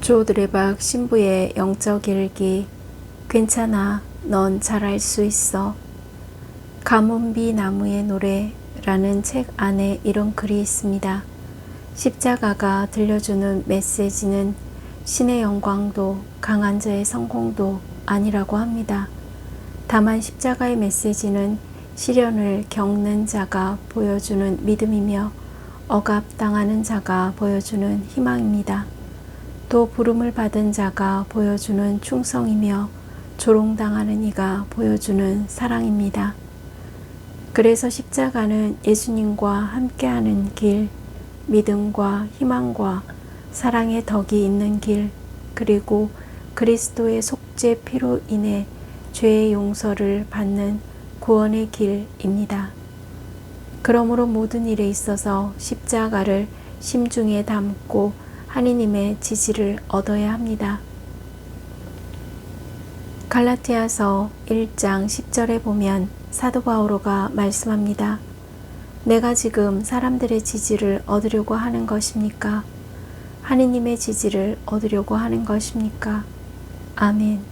조드레박 신부의 영적 일기 괜찮아 넌 잘할 수 있어 가문비 나무의 노래라는 책 안에 이런 글이 있습니다. 십자가가 들려주는 메시지는 신의 영광도 강한 자의 성공도 아니라고 합니다. 다만 십자가의 메시지는 시련을 겪는 자가 보여주는 믿음이며 억압당하는 자가 보여주는 희망입니다. 또 부름을 받은 자가 보여주는 충성이며 조롱당하는 이가 보여주는 사랑입니다. 그래서 십자가는 예수님과 함께하는 길, 믿음과 희망과 사랑의 덕이 있는 길, 그리고 그리스도의 속죄 피로 인해 죄의 용서를 받는 구원의 길입니다. 그러므로 모든 일에 있어서 십자가를 심중에 담고 하느님의 지지를 얻어야 합니다. 갈라티아서 1장 10절에 보면 사도 바오로가 말씀합니다. 내가 지금 사람들의 지지를 얻으려고 하는 것입니까? 하느님의 지지를 얻으려고 하는 것입니까? 아멘.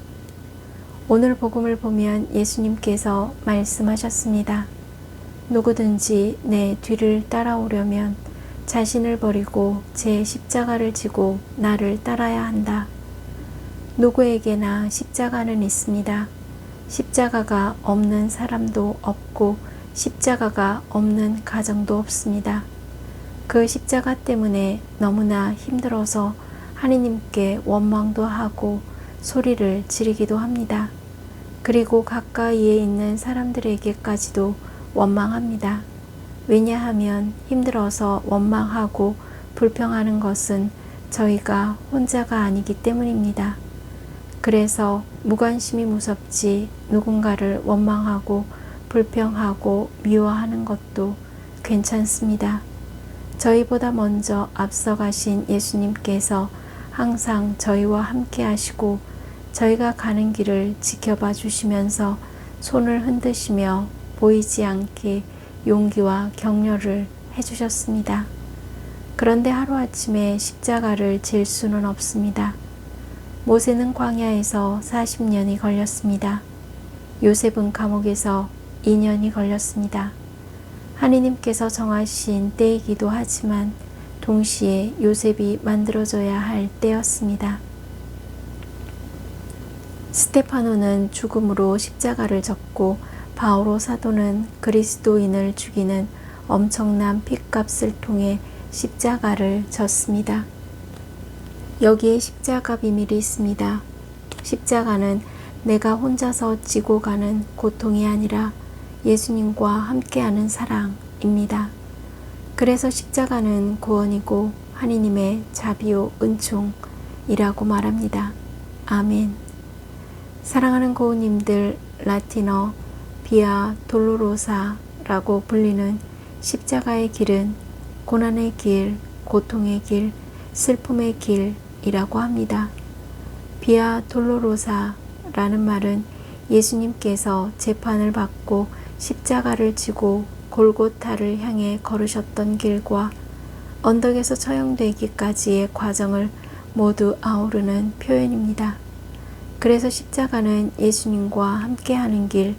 오늘 복음을 보면 예수님께서 말씀하셨습니다. 누구든지 내 뒤를 따라오려면 자신을 버리고 제 십자가를 지고 나를 따라야 한다. 누구에게나 십자가는 있습니다. 십자가가 없는 사람도 없고 십자가가 없는 가정도 없습니다. 그 십자가 때문에 너무나 힘들어서 하느님께 원망도 하고 소리를 지르기도 합니다. 그리고 가까이에 있는 사람들에게까지도 원망합니다. 왜냐하면 힘들어서 원망하고 불평하는 것은 저희가 혼자가 아니기 때문입니다. 그래서 무관심이 무섭지 누군가를 원망하고 불평하고 미워하는 것도 괜찮습니다. 저희보다 먼저 앞서가신 예수님께서 항상 저희와 함께 하시고 저희가 가는 길을 지켜봐 주시면서 손을 흔드시며 보이지 않게 용기와 격려를 해주셨습니다. 그런데 하루아침에 십자가를 질 수는 없습니다. 모세는 광야에서 40년이 걸렸습니다. 요셉은 감옥에서 2년이 걸렸습니다. 하느님께서 정하신 때이기도 하지만 동시에 요셉이 만들어져야 할 때였습니다. 스테파노는 죽음으로 십자가를 졌고 바오로 사도는 그리스도인을 죽이는 엄청난 핏값을 통해 십자가를 졌습니다. 여기에 십자가 비밀이 있습니다. 십자가는 내가 혼자서 지고 가는 고통이 아니라 예수님과 함께하는 사랑입니다. 그래서 십자가는 구원이고 하느님의 자비요 은총이라고 말합니다. 아멘. 사랑하는 고우님들 라틴어 비아 돌로로사라고 불리는 십자가의 길은 고난의 길, 고통의 길, 슬픔의 길이라고 합니다. 비아 돌로로사라는 말은 예수님께서 재판을 받고 십자가를 지고 골고타를 향해 걸으셨던 길과 언덕에서 처형되기까지의 과정을 모두 아우르는 표현입니다. 그래서 십자가는 예수님과 함께하는 길,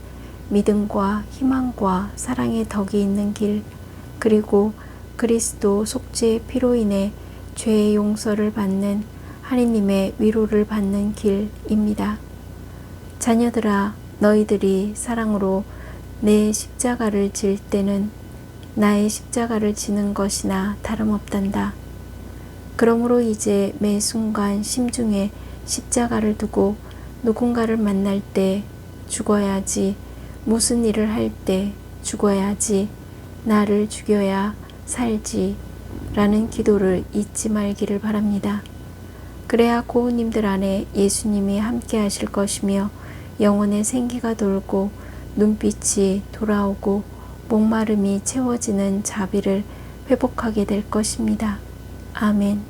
믿음과 희망과 사랑의 덕이 있는 길, 그리고 그리스도 속죄의 피로 인해 죄의 용서를 받는 하느님의 위로를 받는 길입니다. 자녀들아, 너희들이 사랑으로 내 십자가를 질 때는 나의 십자가를 지는 것이나 다름없단다. 그러므로 이제 매 순간 심중에 십자가를 두고 누군가를 만날 때 죽어야지, 무슨 일을 할 때 죽어야지, 나를 죽여야 살지, 라는 기도를 잊지 말기를 바랍니다. 그래야 고우님들 안에 예수님이 함께 하실 것이며 영혼의 생기가 돌고 눈빛이 돌아오고 목마름이 채워지는 자비를 회복하게 될 것입니다. 아멘.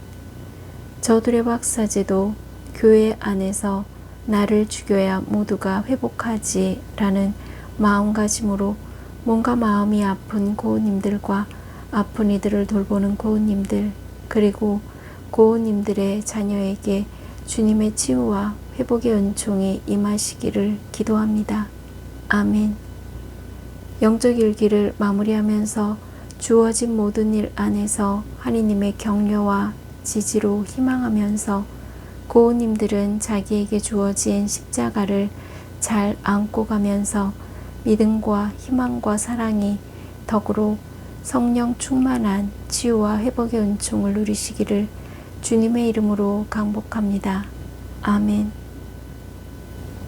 저들의 박사제도 교회 안에서 나를 죽여야 모두가 회복하지 라는 마음가짐으로 뭔가 마음이 아픈 고우님들과 아픈 이들을 돌보는 고우님들 그리고 고은님들의 자녀에게 주님의 치유와 회복의 은총이 임하시기를 기도합니다. 아멘. 영적 일기를 마무리하면서 주어진 모든 일 안에서 하느님의 격려와 지지로 희망하면서 고은님들은 자기에게 주어진 십자가를 잘 안고 가면서 믿음과 희망과 사랑이 덕으로 성령 충만한 치유와 회복의 은총을 누리시기를 주님의 이름으로 강복합니다. 아멘.